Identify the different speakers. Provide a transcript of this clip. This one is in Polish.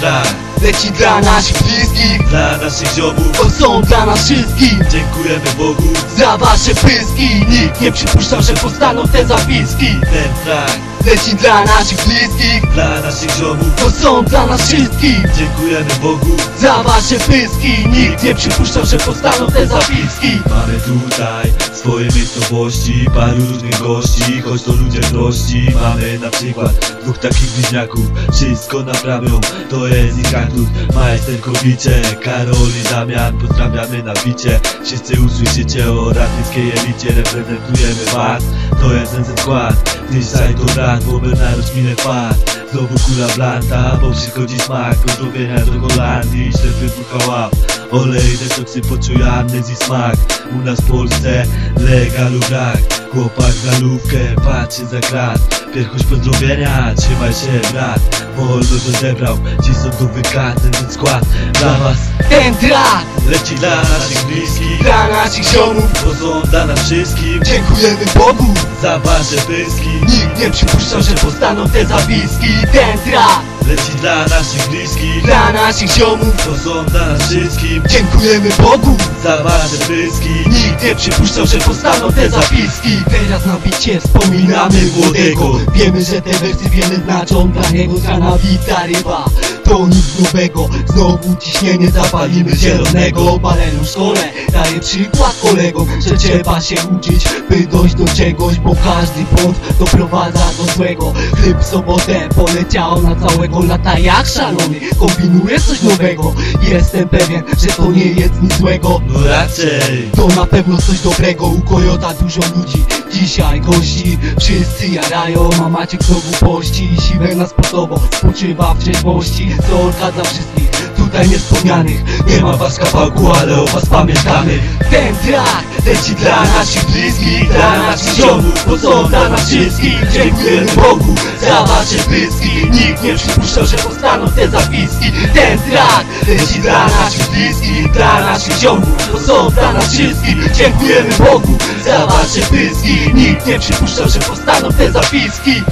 Speaker 1: track
Speaker 2: Leci dla naszych bliskich
Speaker 1: Dla naszych ziomów
Speaker 2: To są dla nas wszystkich.
Speaker 1: Dziękujemy Bogu.
Speaker 2: Za wasze pyski. Nikt nie przypuszczał, że powstaną te zapiski
Speaker 1: Ten track
Speaker 2: Leci dla naszych bliskich.
Speaker 1: Dla naszych ziomów.
Speaker 2: To są dla nas wszystkich.
Speaker 1: Dziękujemy Bogu.
Speaker 2: Za wasze pyski. Nikt nie przypuszczał, że powstaną te zapiski.
Speaker 1: Mamy tutaj swoje miejscowości Paru różnych gości. Choć to ludzie prości. Mamy na przykład dwóch takich bliźniaków. Wszystko naprawią. To jest ich Artur. Majster Kowicze Karol i Damian. Pozdrawiamy na bicie. Wszyscy usłyszycie o radyckiej elicie. Reprezentujemy was. To jest ten skład Dzisiaj to brat Bober na rozminę fat Znowu kula blanta Bo przychodzi smak. Pozdrowienia do Holandii Ślepy buchała Olej detoksy poczuje amnezji smak. U nas w Polsce legalu brak. Chłopak na lówkę patrzy za krat Pierwszość pozdrowienia, trzymaj się brat. Wolność odebrał, ci są tu wykazany ten skład Dla was.
Speaker 2: Ten track
Speaker 1: leci dla naszych bliskich.
Speaker 2: Dla naszych ziomów.
Speaker 1: Bo są dla nas wszystkim
Speaker 2: Dziękujemy Bogu.
Speaker 1: Za wasze pyski.
Speaker 2: Nikt nie przypuszczał, że powstaną te zapiski Ten track
Speaker 1: Leci dla naszych bliskich.
Speaker 2: Dla naszych ziomów.
Speaker 1: Bo są dla nas wszystkim
Speaker 2: Dziękujemy Bogu.
Speaker 1: Za wasze pyski.
Speaker 2: Nikt nie przypuszczał, że powstaną te zapiski. Teraz na bicie wspominamy młodego. Wiemy, że te wersy wiele znaczą. Dla niego Zrana wita ryba to nic nowego Znowu ciśnienie zapalimy zielonego. Balenu w szkole daje przykład kolegom Że trzeba się uczyć, by dojść do czegoś Bo każdy błąd doprowadza do złego. Chleb w sobotę poleciał na całego lata jak szalony. Kombinuje coś nowego. Jestem pewien, że to nie jest nic złego.
Speaker 1: No raczej.
Speaker 2: To na pewno coś dobrego. U Kojota dużo ludzi Dzisiaj gości. Wszyscy jarają A Maciek znowu pości. Siwek na sposobo Spoczywa w trzeźwości Co odradza wszystkich. Tutaj niespomnianych Nie ma was kawałku Ale o was pamiętamy. Ten track leci dla naszych bliskich Dla naszych ziomów Bo są dla nas wszystkich. Dziękujemy Bogu Za wasze pyski Nikt nie przypuszczał, że powstaną te zapiski. Ten track leci dla naszych bliskich Dla naszych ziomów Bo są dla nas wszystkich. Dziękujemy Bogu Za wasze pyski Nikt nie przypuszczał, że powstaną te zapiski